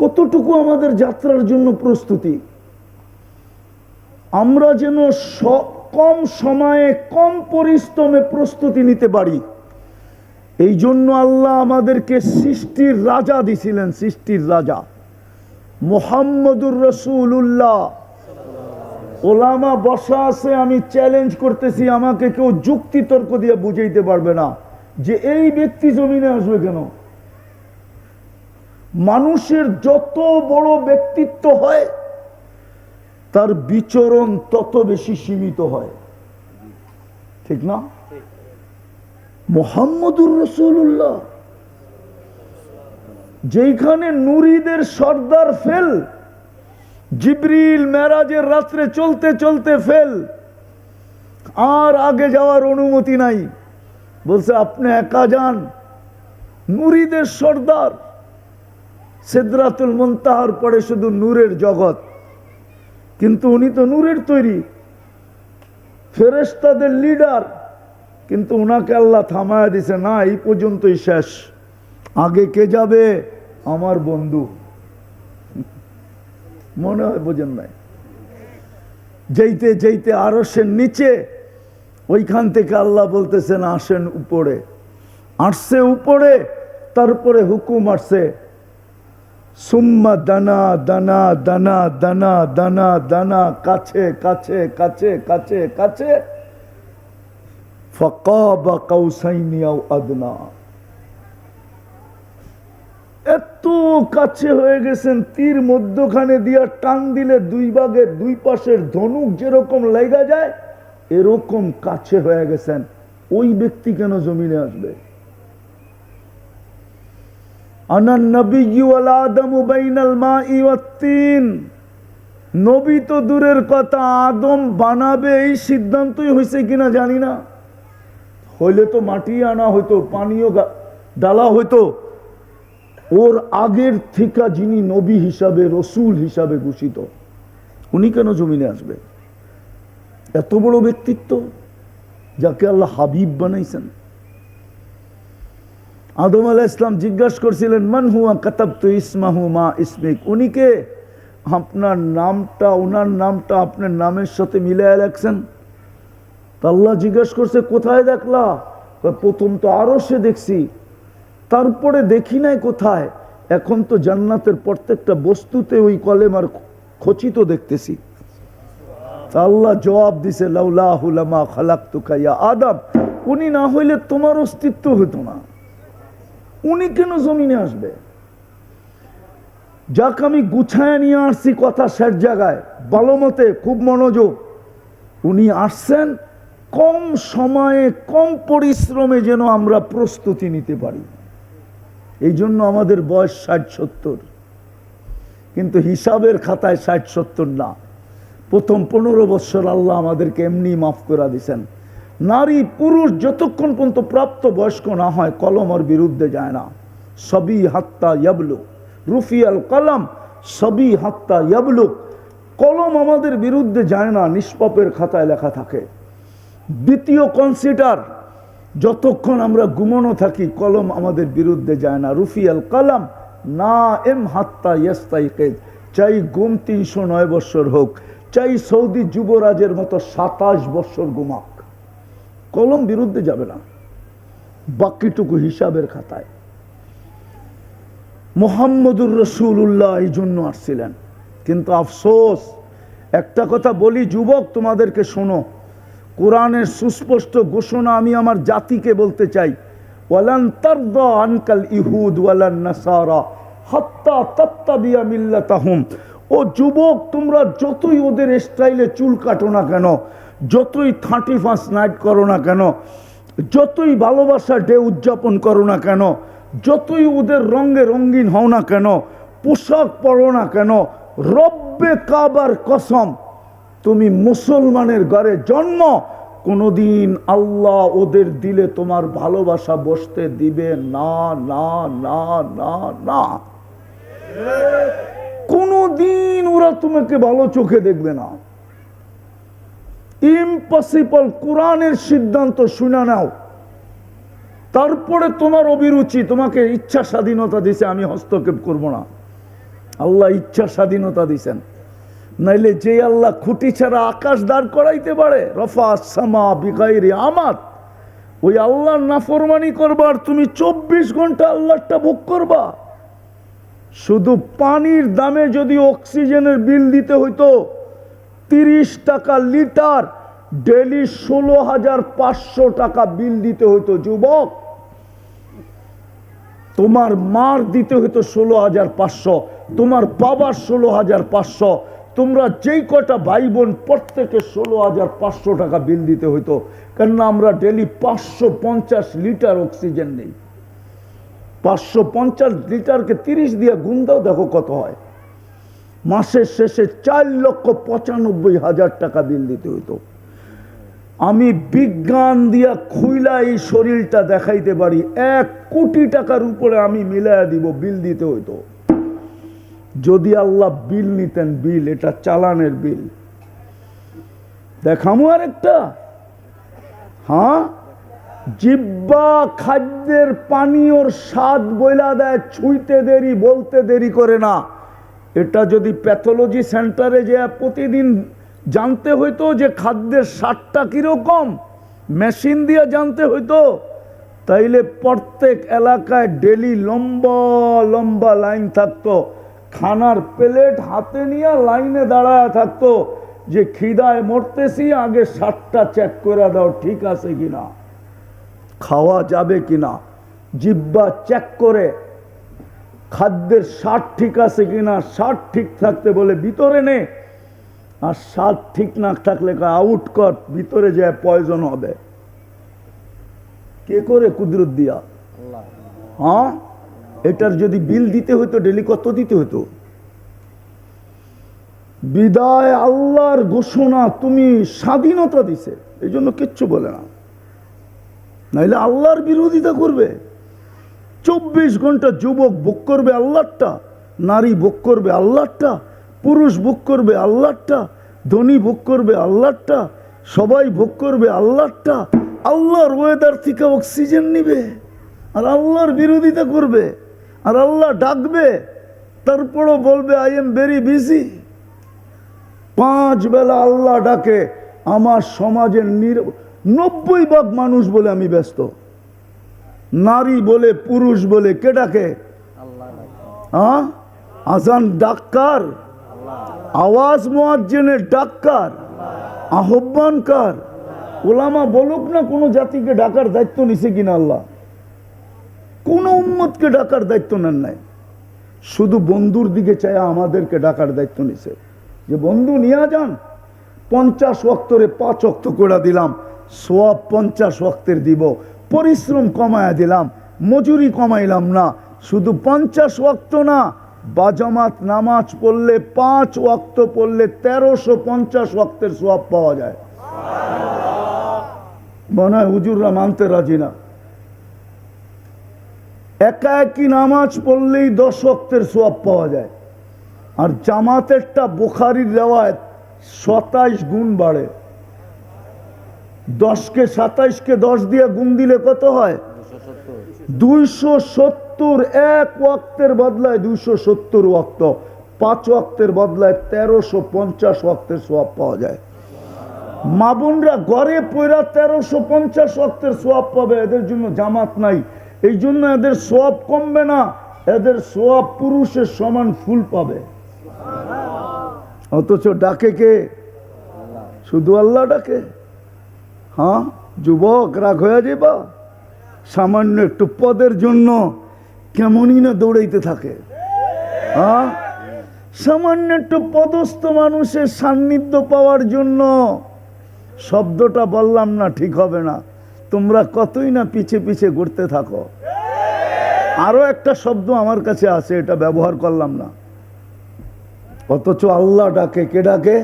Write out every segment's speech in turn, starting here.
কতটুকু আমাদের যাত্রার জন্য প্রস্তুতি? আমরা যেন কম সময়ে, কম পরিশ্রমে প্রস্তুতি নিতে পারি। এই জন্য আল্লাহ আমাদেরকে সৃষ্টির রাজা দিছিলেন, সৃষ্টির রাজা। মোহাম্মদুর রসুল্লাহ ওলামা বসা আছে, আমি চ্যালেঞ্জ করতেছি, আমাকে কেউ যুক্তি তর্ক দিয়ে বুঝাইতে পারবে না। যে এই ব্যক্তি জমিনে আসবে কেন? মানুষের যত বড় ব্যক্তিত্ব হয়, তার বিচরণ তত বেশি সীমিত হয়। ঠিক না? মোহাম্মদুর রসুল্লাহ যেখানে নুরিদের সর্দার ফেল, জিবরিল মেরাজের রাত্রে চলতে চলতে ফেল, আর আগে যাওয়ার অনুমতি নাই। বলছে, আপনি একা যান। নুরিদের সর্দার সিদ্রাতুল মুনতাহার পরে শুধু নূরের জগৎ। কিন্তু উনি তো নূরের তৈরি। ফেরেশতাদের লিডার কিন্তু ওনাকে আল্লাহ থামায়া দিছে, না, এই পর্যন্তই শেষ। আগে কে যাবে? আমার বন্ধু। মনে হয় বোঝেন নাই। যেইতে যেইতে আরসের নিচে, ওইখান থেকে আল্লাহ বলতেছেন, আসেন উপরে। আসছে উপরে, তারপরে হুকুম আসছে। সুম্মা দানা দানা দানা দানা দানা দানা, কাছে কাছে কাছে কাছে কাছে। এত কাছে হয়ে গেছেন, তীর মধ্যখানে দিয়া টান দিলে দুই ভাগের দুই পাশের ধনুক যেরকম লেগা যায়, এরকম কাছে হয়ে গেছেন। ওই ব্যক্তি কেন জমিনে আসবে? নবী তো দূরের কথা, আদম বানাবে এই সিদ্ধান্তই হয়েছে কিনা জানি না। হইলে তো মাটি আনা হইতো, পানীয় ডালা হইতো। ওর আগের থেকে যিনি নবী হিসাবে, রসুল হিসাবে ঘোষিত, উনি কেন জমিনে আসবে? এত বড় ব্যক্তিত্ব যাকে আল্লাহ হাবিব বানাইছেন। আদম আলাহ ইসলাম জিজ্ঞাসা করছিলেন, মান হুয়া কাতাব তো ইসমাহু মা ইসমিক? উনিকে আপনার নামটা ওনার নামটা আপনার নামের সাথে মিলায় রাখছেন। আল্লাহ জিজ্ঞাসা করছে, কোথায় দেখলা? প্রথম তো আরও সে দেখছি। তারপরে দেখি নাই কোথায়। এখন তো জান্নাতের প্রত্যেকটা বস্তুতে ওই কলেমার খচিত দেখতেছি। আল্লাহ জবাব দিছে লাউলাহুলামা খালাক্তু খাইয়া আদম। উনি না হইলে তোমার অস্তিত্ব হতো না। উনি কেন জমিনে আসবে? যাক আমি গুছায় নিয়ে আসছি কথা শেষ জায়গায়। ভালো মতে, খুব মনোযোগ। উনি আসছেন, কম সময়ে, কম পরিশ্রমে যেন আমরা প্রস্তুতি নিতে পারি। এই জন্য আমাদের বয়স ষাট সত্তর। কিন্তু হিসাবের খাতায় ষাট সত্তর না। প্রথম পনেরো বৎসর আল্লাহ আমাদেরকে এমনি মাফ করে দিছেন। নারী, পুরুষ যতক্ষণ পর্যন্ত প্রাপ্ত বয়স্ক না হয় কলমর বিরুদ্ধে যায় না। সবই হাত্তা ইয়াবলু রুফিয়াল কলম, সবই হাত্তা ইয়াবলু কলম আমাদের বিরুদ্ধে যায় না, নিষ্পাপের খাতায় লেখা থাকে। দ্বিতীয় কনসিডার যতক্ষণ আমরা ঘুমানো থাকি, কলম আমাদের বিরুদ্ধে যায় না। রুফিয়াল কলম, না এম হাত্তা ইয়াস্তাই কেজ চাই গুম তিনশো নয় বৎসর হোক, চাই সৌদি যুবরাজের মতো সাতাশ বৎসর ঘুমাক কলম বিরুদ্ধে যাবে না। বাকিটুকু হিসাবের খাতায়। মোহাম্মদুর রসুল্লাহ এই জন্য আসছিলেন। কিন্তু আফসোস, একটা কথা বলি, যুবক, তোমাদেরকে শোনো। কোরআনের সুস্পষ্ট ঘোষণা আমি আমার জাতিকে বলতে চাই। আনকাল ইহুদ ও যুবক, তোমরা যতই ওদের স্টাইলে চুল কাটো না কেন যতই থার্টি ফার্স্ট নাইট করো না কেন, যতই ভালোবাসা ডে উদযাপন করো না কেন, যতই ওদের রঙে রঙিন হও না কেন, পোশাক পরো না কেন, রব্বে কাবার কসম, তুমি মুসলমানের ঘরে জন্ম, কোনোদিন আল্লাহ ওদের দিলে তোমার ভালোবাসা বসতে দিবে না না না না না। কোনোদিন ওরা তোমাকে ভালো চোখে দেখবে না। ইম্পসিবল কোরআনের সিদ্ধান্ত শুনে নাও। তারপরে তোমার অভিরুচি, তোমাকে ইচ্ছা স্বাধীনতা দিছে, আমি হস্তক্ষেপ করব না। আল্লাহ ইচ্ছা স্বাধীনতা দিছেন। নাইলে যে আল্লাহ খুঁটি ছাড়া আকাশ দাঁড় করাইতে পারে, রফা সামা বিগাইরি আমার ওই আল্লাহর নাফরমানি করবা আর তুমি চব্বিশ ঘণ্টা আল্লাহটা ভোগ করবা। শুধু পানির দামে যদি অক্সিজেনের বিল দিতে হইতো তিরিশ টাকা লিটার, ডেলি ষোলো হাজার পাঁচশো টাকা বিল দিতে হইতো যুবক। তোমার মার দিতে হইতো ষোলো হাজার পাঁচশো, তোমার বাবার ষোলো হাজার পাঁচশো, তোমরা যেই কটা ভাই বোন প্রত্যেকে ষোলো হাজার পাঁচশো টাকা বিল দিতে হইতো, কেননা আমরা ডেলি পাঁচশো পঞ্চাশ লিটার অক্সিজেন নেই। পাঁচশো পঞ্চাশ লিটারকে তিরিশ দিয়ে গুণ দাও, দেখো কত হয়। মাসের শেষে চার লক্ষ পঁচানব্বই হাজার টাকা বিল দিতে হইতো। আমি বিজ্ঞান দিয়া খুইলা এই শরীরটা দেখাইতে পারি, এক কোটি টাকার উপরে আমি মিলাইয়া দিব, বিল দিতে হইতো। যদি আল্লাহ বিল নিতেন, বিল, এটা চালানের বিল। দেখামো আর একটা হ্যাঁ? জিব্বা খাদ্যের পানীয়র স্বাদ বইলা দেয়, ছুঁইতে দেরি, বলতে দেরি করে না। এটা যদি প্যাথোলজি সেন্টারে যে প্রতিদিন জানতে হইতো যে খাদ্যের সারটা কীরকম মেশিন দিয়ে জানতে হইতো, তাইলে প্রত্যেক এলাকায় ডেলি লম্বা লম্বা লাইন থাকতো। খানার প্লেট হাতে নিয়ে লাইনে দাঁড়ায় থাকতো যে খিদায় মরতেছি, আগে সারটা চেক করে দাও, ঠিক আছে কিনা, খাওয়া যাবে কিনা। জিব্বা চেক করে খাদ্যের স্বাদ ঠিক আছে কিনা স্বাদ ঠিক থাকতে বলে ভিতরে নে আর স্বাদ ঠিক না থাকলে আউট কর ভিতরে যায় পয়জন হবে। কে করে কুদরত দিয়া? হ্যাঁ? এটার যদি বিল দিতে হতো ডেলি কত দিতে হতো বিদায় আল্লাহর ঘোষণা তুমি স্বাধীনতা দিছে এই জন্য কিচ্ছু বলে না। নাইলে আল্লাহর বিরোধিতা করবে। চব্বিশ ঘণ্টা যুবক ভোগ করবে আল্লাহটা, নারী ভোগ করবে আল্লাহটা, পুরুষ ভোগ করবে আল্লাহটা, ধনী ভোগ করবে আল্লাহটা, সবাই ভোগ করবে আল্লাহটা, আল্লাহর ওয়েদার থেকে অক্সিজেন নিবে, আর আল্লাহর বিরোধিতা করবে, আর আল্লাহ ডাকবে, তারপরও বলবে আই এম ভেরি বিজি পাঁচ বেলা আল্লাহ ডাকে, আমার সমাজের নির নব্বই ভাগ মানুষ বলে আমি ব্যস্ত। নারী বলে, পুরুষ বলে, কে ডাকে? হ্যাঁ? আজান ডাক্কার। আওয়াজ মোয়াজ্জেনের ডাক্কার। আহ্বানকার ওলামা বলুক না কোনো জাতিকে ডাকার দায়িত্ব নিছে কিনা আল্লাহ। কোন উম্মতকে ডাকার দায়িত্ব নেন নাই। শুধু বন্ধুর দিকে চায় আমাদেরকে ডাকার দায়িত্ব নিছে। যে বন্ধু, নিয়ে যান। পঞ্চাশ অক্তরে পাঁচ অক্ত করে দিলাম। সোয়াব পঞ্চাশ অক্তের দিব। পরিশ্রম কমায়া দিলাম, মজুরি কমাইলাম না, শুধু পঞ্চাশ অক্ত না, বাজামাত নামাজ পড়লে পাঁচ ওয়াক্ত পড়লে তেরোশো পঞ্চাশ ওয়াক্তের সোয়াব পাওয়া যায়। মনে হয় হুজুররা মানতে রাজি না। একা একই নামাজ পড়লেই দশ ওয়াক্তের সোয়াব পাওয়া যায়। আর জামাতেরটা বোখারির রেওয়ায়ত সাতাইশ গুণ বাড়ে। দশকে সাতাইশকে দশ দিয়ে গুণ দিলে কত হয়? দুইশো সত্তর। এক ওয়াক্তের বদলায় দুইশো সত্তর ওয়াক্ত। পাঁচ ওয়াক্তের বদলায় তেরোশো পঞ্চাশ ওয়াক্তের সোয়াব পাওয়া যায়। মা বোনরা ঘরে পয়রা তেরোশো পঞ্চাশ ওয়াক্তের সোয়াব পাবে। এদের জন্য জামাত নাই। এই জন্য এদের সোয়াব কমবে না। এদের সোয়াব পুরুষের সমান ফুল পাবে। অথচ ডাকে কে? শুধু আল্লাহ ডাকে। হ্যাঁ? যুবক, রাগ হয়ে যাবা সামান্য একটু পদের জন্য কেমনই না দৌড়াইতে থাকে। হ্যাঁ? সামান্য একটু পদস্থ মানুষের সান্নিধ্য পাওয়ার জন্য শব্দটা বললাম না, ঠিক হবে না। তোমরা কতই না পিছে পিছে ঘুরতে থাকো। আরও একটা শব্দ আমার কাছে আছে, এটা ব্যবহার করলাম না। অথচ আল্লাহ ডাকে, কে ডাকে?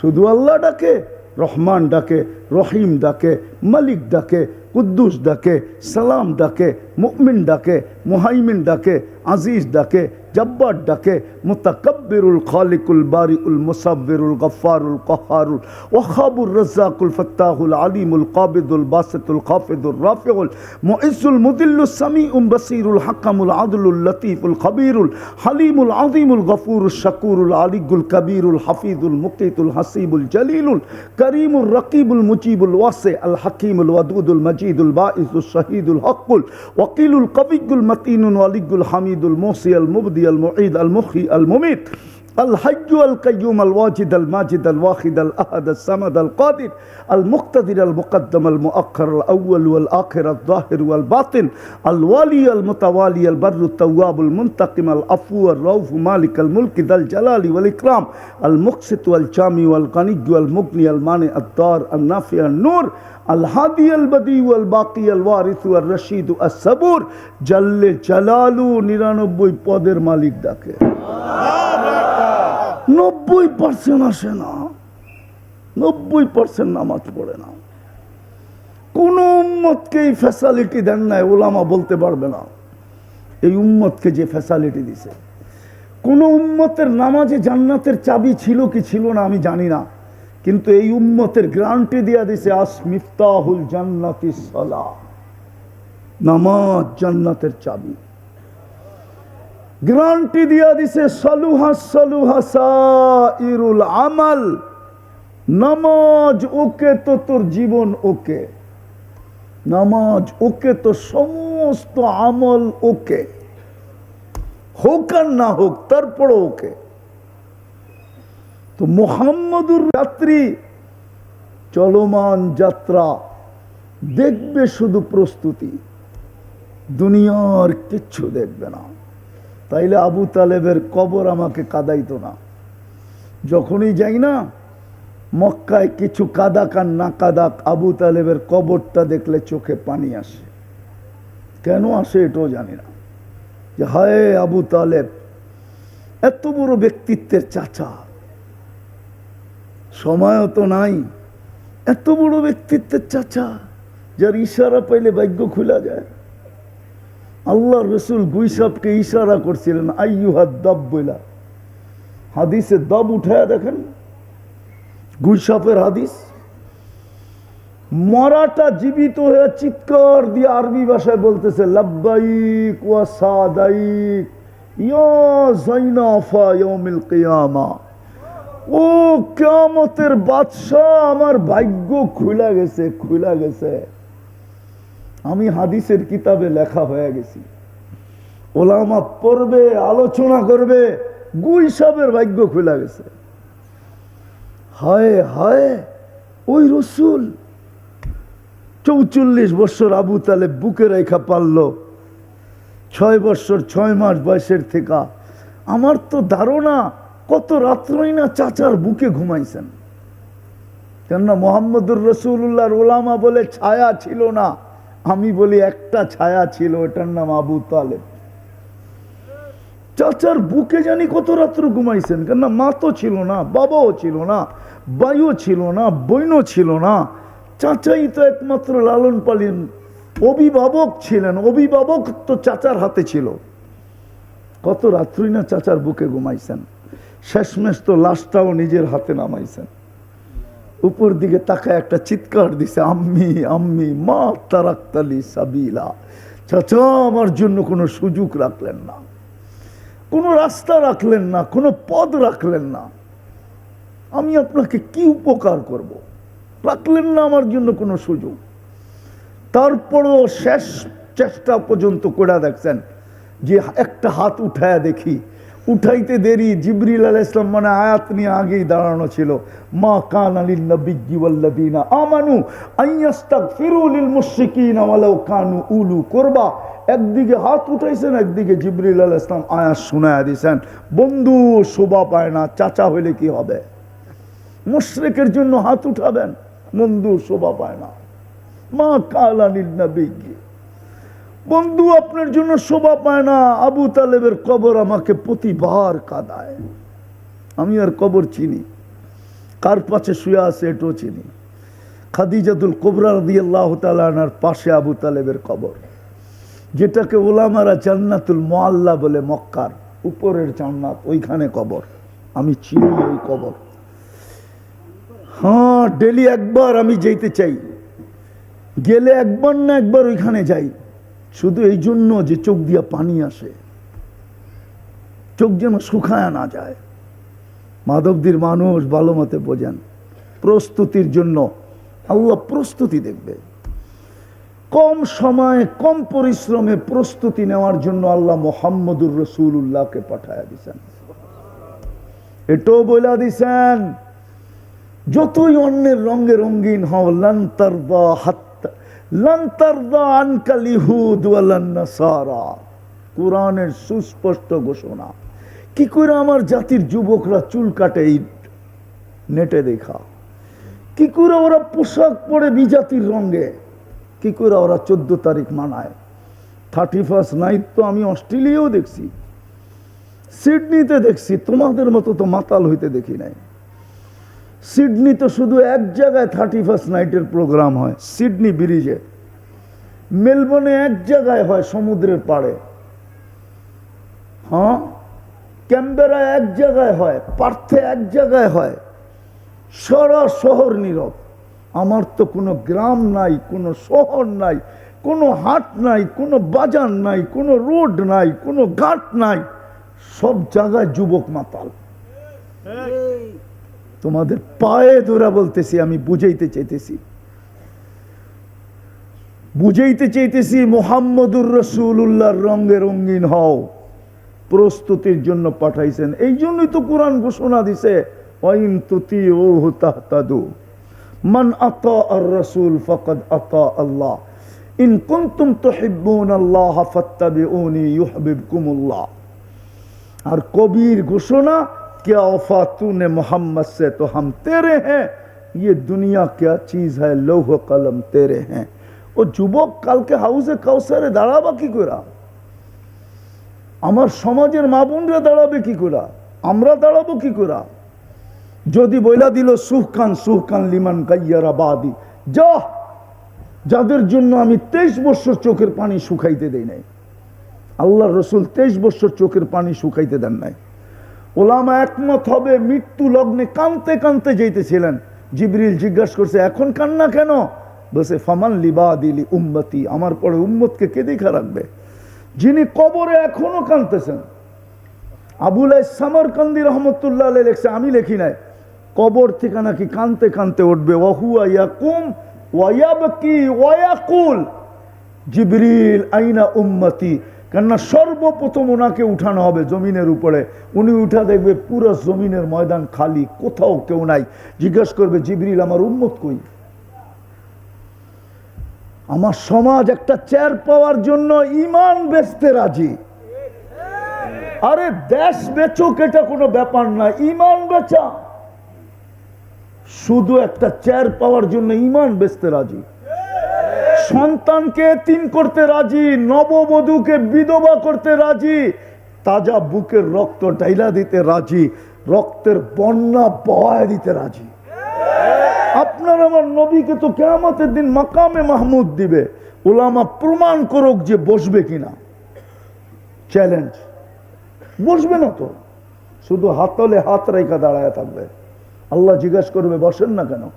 শুধু আল্লাহ ডাকে। রহমান ডাকে রহিম ডাকে মালিক ডাকে, কুদ্দুস ডাকে, সালাম ডাকে মুকমিন ডাকে, মুহাইমিন ডাকে, আজিজ ডাকে, জব্বার ডাকে, মুতাকব্বিরুল খালিকুল বারিউল মুসাব্বিরুল গফফারুল কহারুল ওয়াহাবুর রাজ্জাকুল ফাত্তাহুল আলিমুল কাবিদুল বাসিতুল খাফিদুল রাফিউল মুইজ্জুল মুদিল্লুস সামিউম বাসিরুল হাকামুল আদলুল লতিফুল খবীরুল হালিমুল আযীমুল গফুরুল শাকুরুল আলিকুল কবীরুল হাফিজুল মুকিতুল হাসিবুল জলিলুল করিমুল রকিবুল মুজিবুল ওয়াসি আল الحكيم الودود المجيد البائس الشهيد الحق وقيل القوي المتين الولي الحميد الموصي المبدي المعيد المخي المميت. আল মুখি আল মুমিত الحي القيوم الواجد الماجد الواحد الأحد الصمد القادر المقتدر المقدم المؤخر الأول والآخر الظاهر والباطن الوالي المتوالي البر التواب المنتقم العفو الرؤوف مالك الملك ذا الجلال والإكرام المقسط والجامي والغني والمغني المانع الدار النافع النور الهادي البديع والباقي الوارث والرشيد الصبور جل جلاله নিরানব্বই পদের মালিক ডাকে নব্বই পার্সেন্ট আসে না। নব্বই পার্সেন্ট নামাজ পড়ে না। কোন উম্মতকে এই ফ্যাসালিটি দেন নাই, ওলামা বলতে পারবে না। এই উম্মতকে যে ফ্যাসালিটি দিছে। কোন উম্মতের নামাজে জান্নাতের চাবি ছিল কি ছিল না আমি জানি না। কিন্তু এই উম্মতের গ্রান্টি দিয়া দিছে, আস মিফতাহুল জান্নাতি সলা। নামাজ জান্নাতের চাবি। গ্রান্টি দিয়া দিছে, সলুহা সলুহা সাইরুল আমাল। নামাজ ওকে তো তোর জীবন ওকে। নামাজ ওকে তো সমস্ত আমল ওকে। হোক আর না হোক তারপর ওকে। তো মোহাম্মদুর যাত্রী চলমান যাত্রা, দেখবে শুধু প্রস্তুতি। দুনিয়ার কিচ্ছু দেখবে না। তাইলে আবু তালেবের কবর আমাকে কাদাইতো না। যখনই যাই না, মক্কায় কিছু কাদাক আর না কাদাক আবু তালেবের কবরটা দেখলে চোখে পানি আসে। কেন আসে এটাও জানি না। যে হায় আবু তালেব, এত বড় ব্যক্তিত্বের চাচা। সময়ও তো নাই, এত বড় ব্যক্তিত্বের চাচা, যার ইশারা পাইলে ভাগ্য খোলা যায়। আল্লাহ রসুল গুইসাবকে ইশারা করছিলেন আইয়ুহাদ দব বইলা। হাদিসে দব উঠায়া দেখেন, গুইসাপের হাদিস। মরাটা জীবিত হয়ে চিৎকার দিয়ে আরবি ভাষায় বলতেছে, লাব্বাইক ওয়া সাদাইক, ইয়া জাইনাফা ইয়াউমিল কিয়ামা। ও কিয়ামতের আমার ভাগ্য খুলা গেছে খুলা গেছে। আমি হাদিসের কিতাবে লেখা হয়ে গেছি। ওলামা পড়বে, আলোচনা করবে, গুই সাহেবের ভাগ্য খুলে গেছে। হায় হায়, ওই রসুল। চৌচল্লিশ বছর আবু তালে বুকে রেখা পারল। ছয় বছর, ছয় মাস বয়সের থেকে। আমার তো ধারণা, কত রাত্রই না চাচার বুকে ঘুমাইছেন। কেননা মোহাম্মদুর রসুল্লাহর ওলামা বলে ছায়া ছিল না। আমি বলি একটা ছায়া ছিল এটার নাম আবু তালেব। চাচার বুকে জানি কত রাত্র ঘুমাইছেন, কেননা মা তো ছিল না, বাবাও ছিল না বায়ু ছিল না বইনও ছিল না। চাচাই তো একমাত্র লালন পালিন অভিভাবক ছিলেন, অভিভাবক তো চাচার হাতে ছিল। কত রাত্রি না চাচার বুকে ঘুমাইছেন, শেষমেশ তো লাশটাও নিজের হাতে নামাইছেন। উপর দিকে তাকায় একটা চিৎকার দিছে, আম্মি আম্মি মা তারাক্তালি সাবিলা। চাচা, আমার জন্য কোনো সুযোগ রাখলেন না। কোনো রাস্তা রাখলেন না, কোনো পদ রাখলেন না। আমি আপনাকে কি উপকার করব। রাখলেন না আমার জন্য কোনো সুযোগ। তারপরও শেষ চেষ্টা পর্যন্ত করে দেখছেন যে একটা হাত উঠায় দেখি উঠাইতে দেরি। জিবরিল আল ইসলাম মানে আয়াত নিয়ে আগেই দাঁড়ানো ছিল। মা কান আলিন নবিজ্ঞিওয়াল্লাদিনা আমানু আইয়াস্তাক ফিরুলিল মুশরিকিনা ওয়ালাউ কানু উলু করবা। একদিকে হাত উঠাইছেন, একদিকে জিবরিল আল ইসলাম আয়াত শুনায়া দিয়েছেন বন্ধু, শোভা পায় না, চাচা হইলে কি হবে? মুশরিকের জন্য হাত উঠাবেন, বন্ধু, শোভা পায় না। মা কাল আলিন নবিজ্ঞি বন্ধু, আপনার জন্য শোভা পায় না। আবু তালেবের কবর আমাকে প্রতিবার কাদায়। আমি আর কবর চিনি। কার পাশে শুয়ে আছে এটাও চিনি। খাদিজাতুল কোবরা রদিয়াল্লাহ তালানার পাশে আবু তালেবের কবর, যেটাকে ওলামারা জান্নাতুল মোয়াল্লা বলে মক্কার উপরের জান্নাত, ওইখানে কবর। আমি চিনি ওই কবর। হ্যাঁ ডেলি একবার আমি যেতে চাই। গেলে একবার না একবার ওইখানে যাই। শুধু এই জন্য যে চোখ দিয়া পানি আসে, চোখ যেন শুকায় না যায়। মাধবদীর মানুষ ভালো মতে বোঝেন, প্রস্তুতির জন্য আল্লাহ প্রস্তুতি দেখবে। কম সময়ে, কম পরিশ্রমে প্রস্তুতি নেওয়ার জন্য আল্লাহ মোহাম্মদুর রসুল্লাহকে পাঠায় দিছেন। এটাও বলে দিছেন, যতই অন্যের রঙে রঙিন হও লন্তারদা বা ওয়ালান্নাসারা কোরআনের সুস্পষ্ট ঘোষণা। কি করে আমার জাতির যুবকরা চুল কাটে এই নেটে দেখা? কি করে ওরা পোশাক পরে বিজাতির রঙে? কি করে ওরা চোদ্দ তারিখ মানায়? থার্টি ফার্স্ট নাইট তো আমি অস্ট্রেলিয়াও দেখছি। সিডনিতে দেখছি, তোমাদের মতো তো মাতাল হইতে দেখি নাই। সিডনিতে শুধু এক জায়গায় থার্টি ফার্স্ট নাইটের প্রোগ্রাম হয়, সিডনি ব্রিজে মেলবোর্নে এক জায়গায় হয় সমুদ্রের পাড়ে। হ্যাঁ? ক্যাম্বেরা এক জায়গায় হয়, পার্থে এক জায়গায় হয়। সারা শহর নীরব। আমার তো কোনো গ্রাম নাই, কোনো শহর নাই, কোনো হাট নাই, কোনো বাজার নাই, কোনো রোড নাই, কোনো ঘাট নাই। সব জায়গায় যুবক মাতাল। তোমাদের পায়ে ধরা বলতেছি, আমি বুঝাইতে চাইতেছি। বুঝাইতে চাইতেছি, মোহাম্মদুর রসুল্লাহর রঙে রঙিন হও। প্রস্তুতির জন্য পাঠাইছেন। এই জন্যই তো কোরআন ঘোষণা দিছে, ওয়াইন তুতি ও তাহতাদু। মান আতা রসুল ফকদ আল্লাহ। ইন কুনতুম তুহিব্বুন আল্লাহ ফাত্তাবিউনি ইউহিব্বুকুমুল্লাহ। আর কবির ঘোষণা क्या वफा तूने मोहम्मद से तो हम तेरे हैं ये दुनिया क्या चीज है लौह कलम तेरे हैं ও যুবক কালকে হাউসে কাউসারে দাঁড়াবা কি করে আমার সমাজের মা বোনরা দাঁড়াবে কি করে আমরা দাঁড়াবো কি করে যদি বইলা দিল সুহকান সুহকান লিমান গাইয়ারা বাদি যা যাদের জন্য আমি তেইশ বছর চোখের পানি শুকাইতে দেই নাই আল্লাহ রসুল তেইশ বছর চোখের পানি শুকাইতে দেন নাই ওলামা একমত হবে, মৃত্যু লগ্নে কানতে কানতে যেতেছিলেন জিবরিল জিজ্ঞাসা করছে, এখন কান্না কেন? বলছে, ফামান লিবা দিলি উম্মতি, আমার পরে উম্মতকে কে দেখা রাখবে? যিনি কবরে এখনও কানতেছেন। আবুল সামরকান্দি রহমতুল্লাহ লেখছে, আমি লেখি নাই। কবর থেকে নাকি কানতে কানতে উঠবে। ওয়াহুয়া ইয়াকুম জিবরিল, আইনা উম্মতি কেননা সর্বপ্রথম ওনাকে উঠানো হবে জমিনের উপরে। উনি উঠা দেখবে পুরো জমিনের ময়দান খালি, কোথাও কেউ নাই। জিজ্ঞেস করবে, জিবরিল, আমার উম্মত কই? আমার সমাজ একটা চেয়ার পাওয়ার জন্য ইমান বেচতে রাজি। আরে, দেশ বেচুক, এটা কোনো ব্যাপার না ইমান বেচা। শুধু একটা চেয়ার পাওয়ার জন্য ইমান বেচতে রাজি। সন্তানকে তিন করতে রাজি, নববধূকে বিধবা করতে রাজি, তাজা বুকের রক্ত ডাইলা দিতে রাজি, রক্তের বন্যা বহায় দিতে রাজি। আপনার আমার নবীকে তো কেয়ামতের দিন মাকামে মাহমুদ দিবে। ওলামা প্রমাণ করুক যে বসবে কিনা। চ্যালেঞ্জ বসবে না তো। শুধু হাতলে হাত রেখা দাঁড়ায় থাকবে। আল্লাহ জিজ্ঞাসা করবে, বসেন না কেন?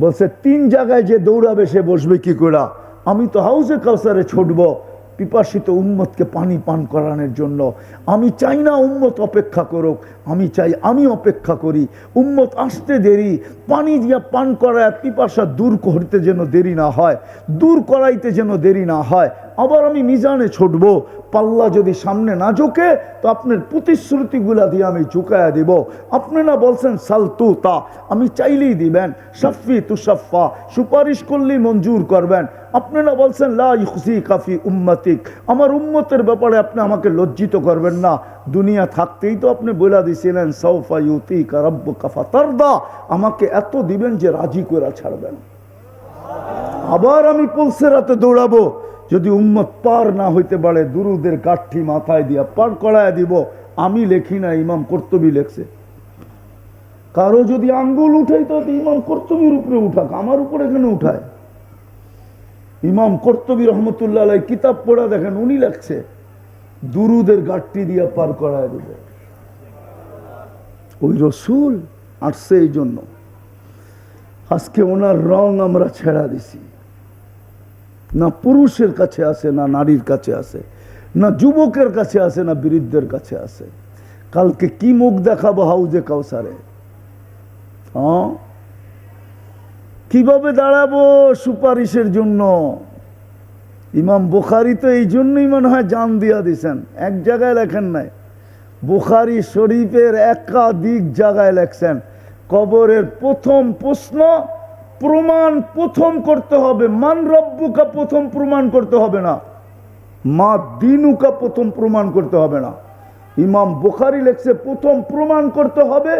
বলছে, তিন জায়গায় যে দৌড়াবে, সে বসবে কি করে? আমি তো হাউসে কাউসারে ছুটবো। পিপাসিত উম্মতকে পানি পান করানোর জন্য। আমি চাই না উম্মত অপেক্ষা করুক। আমি চাই, আমি অপেক্ষা করি। উম্মত আসতে দেরি। পানি দিয়া পান করায় পিপাসা দূর করতে যেন দেরি না হয়। দূর করাইতে যেন দেরি না হয়। আবার আমি মিজানে ছুটব। পাল্লা যদি সামনে না ঝোঁকে, তো আপনার প্রতিশ্রুতিগুলা দিয়ে আমি ঝুঁকায়া দিব। আপনি না বলছেন সালতু তা আমি চাইলেই দিবেন। সাফি তুষাফা সুপারিশ করলেই মঞ্জুর করবেন। আপনি না বলছেন, লা ইউসি কাফি উম্মতিক। আমার উম্মতের ব্যাপারে আপনি আমাকে লজ্জিত করবেন না। দুনিয়া থাকতেই তো আপনি বলে দিয়েছিলেন সৌফা ইউতি কারব্য কাফা তারদা আমাকে এত দিবেন যে রাজি করে ছাড়বেন। আবার আমি পলসেরাতে দৌড়াবো। যদি উম্মত পার না হইতে পারে, দুরুদের কাঠি মাথায় দিয়া পার করায় দিব। আমি লেখি না, ইমাম কর্তবী লেখছে। কারও যদি আঙ্গুল উঠাই তো ইমাম কর্তবীর উপরে উঠাক, আমার উপরে কেন উঠায়। ইমাম কর্তবী রহমতুল্লাহ কিতাব পড়া দেখেন, উনি লাগছে দুরুদের গাঠটি দিয়া পার করায় দেবে। ওই রসুল আসছে এই জন্য। আজকে ওনার রং আমরা ছেড়া দিছি। না পুরুষের কাছে আছে না নারীর কাছে আছে না যুবকের কাছে আছে না বৃদ্ধের কাছে আছে কালকে কি মুখ দেখাবো হাউজে কাউসারে? হ্যাঁ? কীভাবে দাঁড়াবো সুপারিশের জন্য? ইমাম বুখারি তো এই জন্যই মনে হয় জান দিয়া দিছেন। এক জায়গায় লেখেন নাই। বুখারি শরীফের একাধিক জায়গায় লেখছেন। কবরের প্রথম প্রশ্ন প্রমাণ প্রথম করতে হবে। মান রব্বুকা প্রথম প্রমাণ করতে হবে না। মা দিনুকা প্রথম প্রমাণ করতে হবে না। ইমাম বুখারি লেখছে, প্রথম প্রমাণ করতে হবে,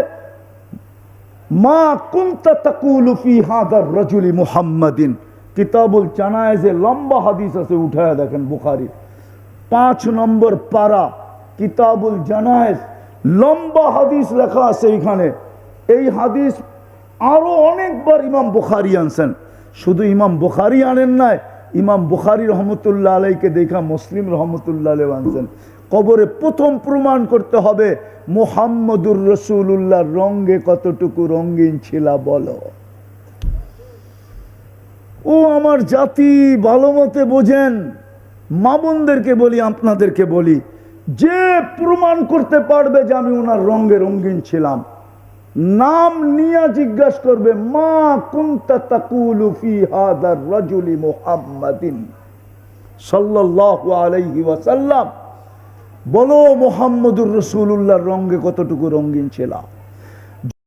মা কুন্তা তাকুলু ফি হাদার রাজুলি মুহাম্মাদিন। কিতাবুল জানায়েজে লম্বা হাদিস আছে, উঠায় দেখেন বুখারি। পাঁচ নম্বর পারা, কিতাবুল জানায়েজ, লম্বা হাদিস লেখা আছে এখানে এই হাদিস আরও অনেকবার ইমাম বুখারি আনছেন। শুধু ইমাম বুখারি আনেন নাই, ইমাম বুখারি রহমতুল্লাহ আলাইকে দেখা মুসলিম রহমতুল্লাহ আলাই আনছেন। কবরে প্রথম প্রমাণ করতে হবে, মোহাম্মদুর রসুল্লাহ রঙ্গে কতটুকু রঙ্গিন ছিলা বলো। ও আমার জাতি, ভালো মতে বোঝেন। মা বোনদেরকে বলি, আপনাদেরকে বলি, যে প্রমাণ করতে পারবে যে আমি ওনার রঙ্গে রঙ্গিন ছিলাম নাম নিয়া জিজ্ঞাসা করবে, মা কুন্তা তাকুলু ফি হাদার রাজুলি মুহাম্মাদিন? সাল্লাল্লাহু আলাইহি ওয়াসাল্লাম, বলো মোহাম্মদুর রসুল্লাহর রঙ্গে কতটুকু রঙ্গিন ছিলাম?